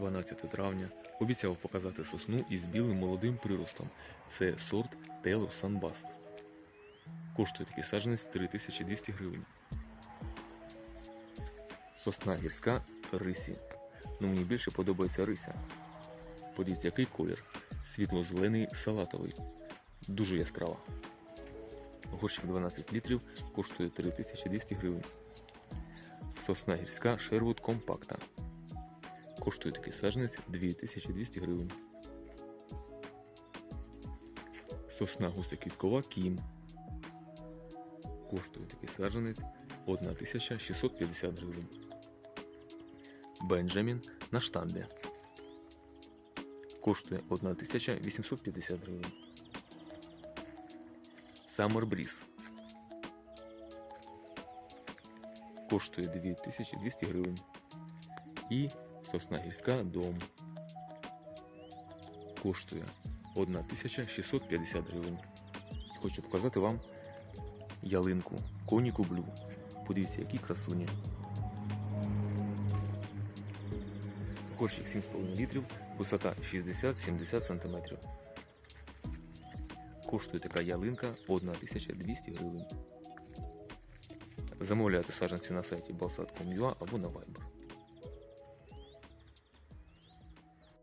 12 травня обіцяв показати сосну із білим молодим приростом. Це сорт Taylor Sunbust. Коштує такий саджанець 3200 гривень. Сосна гірська рисі. Ну мені більше подобається рися. Подивіться, який колір. Світло-зелений салатовий. Дуже яскрава. Горщик 12 літрів коштує 3200 гривень. Сосна гірська Sherwood компакта. Коштує такий саджанець 2200 гривень. Сосна густоквіткова Кім. Коштує такий саджанець 1650 гривень. Бенджамін на штамбі. Коштує 1850 гривень. Summer Breeze. Коштує 2200 гривень. І сосна гірська дом. Коштує 1650 гривень. Хочу показати вам ялинку Коніку Блю. Подивіться, які красуні. Горщик 7,5 літрів, висота 60-70 см. Коштує така ялинка 1200 гривень. Замовляйте саджанці на сайті balsat.com.ua або на Viber.